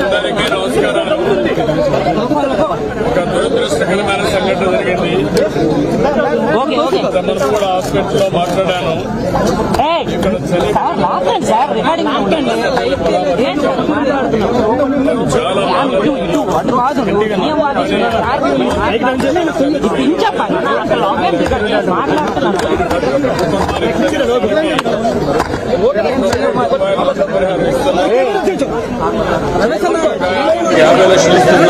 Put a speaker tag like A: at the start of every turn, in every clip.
A: అందరికీ నమస్కారాలు ఒక దురదృష్టకరమైన సంఘటన జరిగింది.
B: Okay okay.
A: తమను కూడా హాస్పిటల్లో మాట్లాడాను. ఇక్కడ చలి.
B: మాట్లాడుతున్నాను.
A: యాభై లక్షలు ఇస్తున్నారు.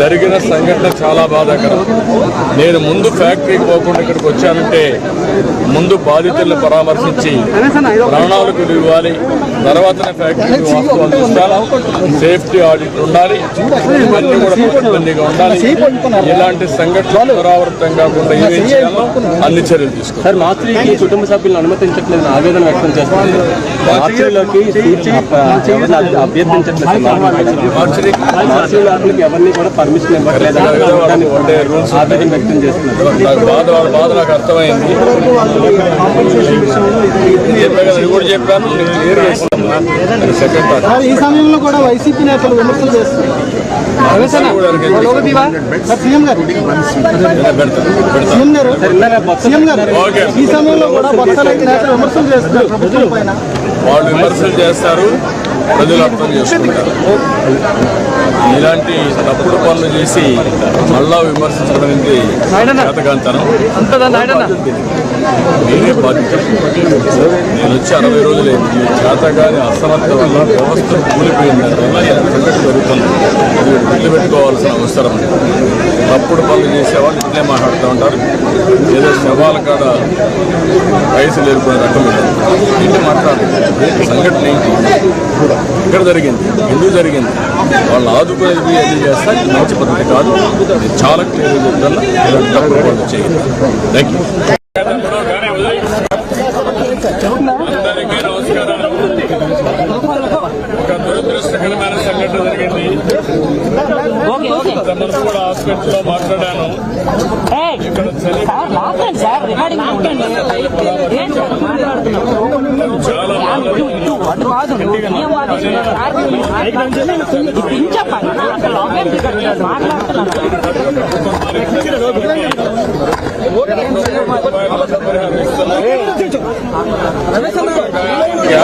A: జరిగిన సంఘటన చాలా బాధాకరం. నేను ముందు ఫ్యాక్టరీకి పోకుండా ఇక్కడికి వచ్చానంటే ముందు బాధితులను పరామర్శించి ప్రాణాలకు ఇవ్వాలి తర్వాతనే వాస్తవాలు చూస్తాను. సేఫ్టీ ఆడిట్ ఉండాలి. ఇవన్నీ కూడా పకడ్బందీగా ఉండాలి. ఇలాంటి సంఘటనలు పునరావృతం కాకుండా ఏమేం చేయాలో అన్ని చర్యలు తీసుకోవాలి.
C: సార్ మార్చికి కుటుంబ సభ్యులను అనుమతించట్లేదని ఆవేదన వ్యక్తం చేస్తున్నారు. మార్చిలోకి అభ్యర్థించట్లేదు ఎవరిని కూడా పర్మిషన్ ఇవ్వట్లేదు. ఆవేదన వ్యక్తం చేస్తున్నారు.
A: బాధ వాళ్ళ బాధ నాకు అర్థమైంది. చెప్పా కదా, ఇది కూడా చెప్పాను.
D: సార్ ఈ సమయంలో కూడా వైసీపీ నేతలు విమర్శలు చేస్తున్నారు. సార్ సీఎం గారు? సీఎం గారు? సీఎం గారు?
A: ఓకే.
D: ఈ సమయంలో కూడా బొత్స నేతలు విమర్శలు చేస్తున్నారు. ప్రభుత్వం పైన.
A: వాళ్ళు విమర్శలు చేస్తారు ప్రజలు అర్థం చేసుకుంటారు. ఇలాంటి తప్పుడు పనులు చేసి మళ్ళా విమర్శించడం అనేది బాధ్యత. నేను వచ్చి అరవై రోజులు అయింది చేతగాని అసమర్థ వల్ల వ్యవస్థ కూలిపోయింది. దానివల్ల జరుగుతుంది అది గుర్తుపెట్టుకోవాల్సిన అవసరం ఉంది. తప్పుడు పనులు చేసేవాళ్ళు ఇట్లే మాట్లాడుతూ ఉంటారు. ఏదో శవాల కాడ వయసు లేరుకునే రకం ఇది. ఏంటి మాట్లాడు ఏంటి సంఘటన ఏంటి ఎక్కడ జరిగింది ఎందుకు జరిగింది? వాళ్ళు ఆదుకునేది అది చేస్తా? ఇది మంచి పద్ధతి కాదు. నేను చాలా క్లియర్గా చెప్తున్నా. ఇలాంటి తప్పుడు పనులు చేయండి థ్యాంక్ యూ అందరికీ నమస్కారాలు ఒక దురదృష్టకరమైన సంఘటన జరిగింది
B: ఓకే ఓకే
A: తమను కూడా హాస్పిటల్లో మాట్లాడాను
B: ఏయ్, సార్ ఇటు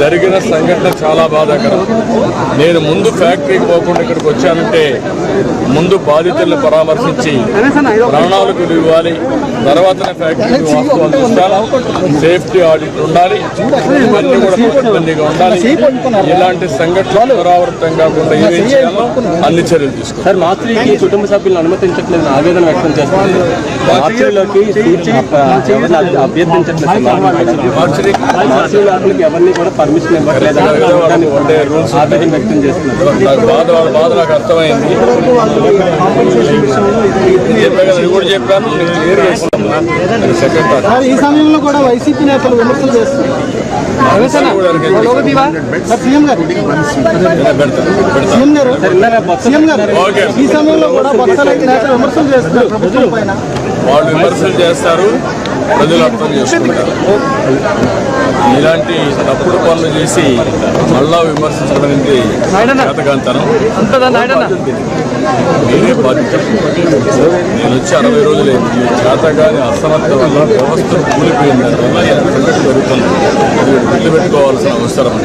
A: జరిగిన సంఘటన చాలా బాధాకరం నేను ముందు ఫ్యాక్టరీకి పోకుండా ఇక్కడికి వచ్చానంటే ముందు బాధితులను పరామర్శించి ప్రాణాలకు ఇవ్వాలి తర్వాతనే ఫ్యాక్టరీకి వాస్తవాలు చూస్తాను సేఫ్టీ ఆడిట్ ఉండాలి ఇవన్నీ కూడా పకడ్బందీగా ఉండాలి ఇలాంటి సంఘటనలు పునరావృతం కాకుండా ఏమేం చేయాలో అన్ని చర్యలు
C: సార్ మార్చికి కుటుంబ సభ్యులను అనుమతించట్లేదని ఆవేదన వ్యక్తం మార్చిలోకి అభ్య- అభ్యర్థించట్లేదు ఎవరిని కూడా పర్మిషన్ ఇవ్వట్లేదు? ఆవేదన వ్యక్తం చేస్తున్నారు.
A: నాకు బాధ వాళ్ళ బాధ నాకు అర్థమైంది. కూడా చెప్పాను సెకండ్
D: ఈ సమయంలో కూడా వైసీపీ నేతలు విమర్శలు చేస్తున్నారు. ఈ సమయంలో కూడా బొత్స నేతలు విమర్శలు చేస్తున్నారు ప్రభుత్వం పైన.
A: వాళ్ళు విమర్శలు చేస్తారు ప్రజలు అర్థం చేసుకుంటారు. ఇలాంటి తప్పుడు పనులు చేసి మళ్ళా విమర్శించడం అనేది చేతకాంతనం నేనే బాధ్యత నేను వచ్చి అరవై రోజులైంది ఈ చేతగాని అసమర్థ వల్ల వ్యవస్థ కూలిపోయింది దానివల్ల జరుగుతుంది. అది గుర్తుపెట్టుకోవాల్సిన అవసరం.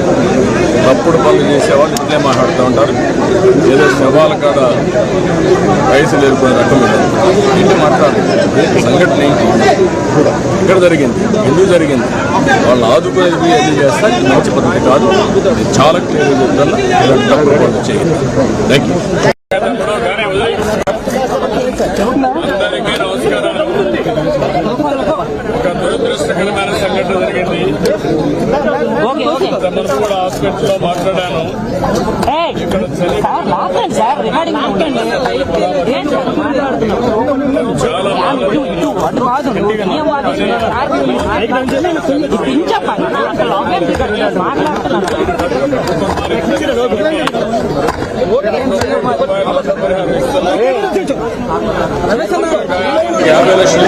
A: తప్పుడు పనులు చేసేవాళ్ళు ఇట్లే మాట్లాడుతూ ఉంటారు. ఏదో శవాల కాడ వయసు లేరుకునే రకం ఇది. ఏంటి మాట్లాడు సంఘటన ఏంటి? ఎక్కడ జరిగింది? ఎందుకు జరిగింది? వాళ్ళని ఆదుకునేది పోయి అది చేస్తా? మంచి పద్ధతి కాదు. చాలా క్లియర్గా చెప్తున్నా. ఇలాంటి తప్పుడు పనులు చేయండి థ్యాంక్ యూ అందరికీ నమస్కారాలు ఒక దురదృష్టకరమైన సంఘటన జరిగింది
B: ఓకే ఓకే
A: తమను కూడా హాస్పిటల్లో మాట్లాడాను
B: ఏయ్, సార్ మాట్లాడండి సార్ రికార్డింగ్ మాట్లాడండి ఏంటి సార్ మాట్లాడుతున్నారు
A: చాలా
B: ఇటు ఇటు అటు కాదు ఏం వాదిస్తున్నారు? ఇది పించప్పండి అక్కడ లాంగ్ రికార్డ్ మాట్లాడుతున్నాను.
A: యాభై లక్షలు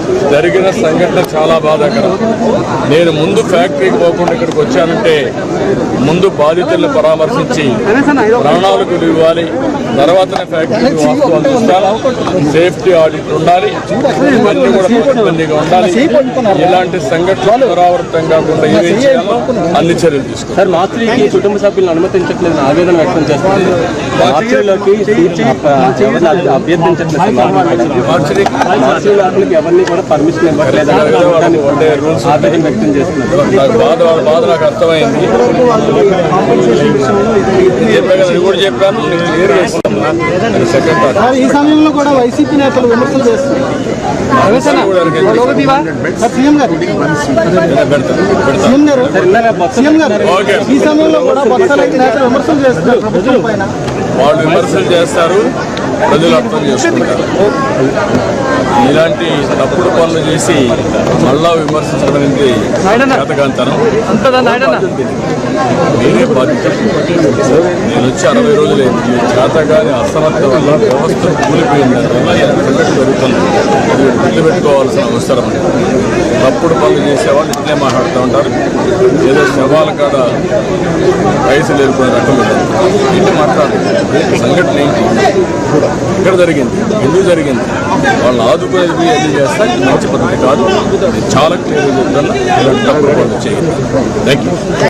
A: జరిగిన సంఘటన చాలా బాధాకరం. నేను ముందు ఫ్యాక్టరీకి పోకుండా ఇక్కడికి వచ్చానంటే ముందు బాధితులను పరామర్శించి ప్రాణాలకు ఇవ్వాలి. తర్వాతనే ఫ్యాక్టరీకి వాస్తవాలు చూస్తాను. సేఫ్టీ ఆడిట్ ఉండాలి. ఇవన్నీ కూడా పకడ్బందీగా ఉండాలి. ఇలాంటి సంఘటనలు పునరావృతం కాకుండా ఏమేం చేయాలో అన్ని చర్యలు తీసుకోవాలి.
C: సార్ మార్చికి కుటుంబ సభ్యులను అనుమతించట్లేదని ఆవేదన వ్యక్తం చేస్తున్నారు అభ్యర్థించట్లేదు ఎవరిని కూడా పర్మిషన్ ఇవ్వట్లేదు. ఆవేదన వ్యక్తం చేస్తున్నారు.
A: బాధ వాళ్ళ బాధ నాకు అర్థమైంది. కూడా చెప్పాను.
D: ఈ సమయంలో కూడా వైసీపీ నేతలు విమర్శలు చేస్తున్నారు. ఈ సమయంలో కూడా బొత్స నేతలు విమర్శలు చేస్తున్నారు. ప్రభుత్వం పైన.
A: వాళ్ళు విమర్శలు చేస్తారు. ప్రజలు అర్థం చేసుకుంటారు. ఇలాంటి తప్పుడు పనులు చేసి మళ్ళా విమర్శించడం అనేది చేతకాంతనం నేనే బాధ్యత. నేను వచ్చి అరవై రోజులైంది ఈ చేతగాని అసమర్థ వల్ల వ్యవస్థ కూలిపోయింది. జరుగుతుంది అది గుర్తుపెట్టుకోవాల్సిన అవసరం తప్పుడు పనులు చేసేవాళ్ళు ఇట్లే మాట్లాడుతూ ఉంటారు. ఏదో శవాల కాడ వయసు లేరుకునే రకం ఇది. ఏంటి మాట్లాడు ఏంటి సంఘటన ఏంటి? ఇక్కడ జరిగింది. ఎందుకు జరిగింది? వాళ్ళు ఆదుకునేది పోయి అది చేస్తా? ఇది మంచి పద్ధతి కాదు. చాలా క్లియర్గా చెప్తున్నా. ఇలాంటి తప్పుడు పనులు చేయండి థ్యాంక్ యూ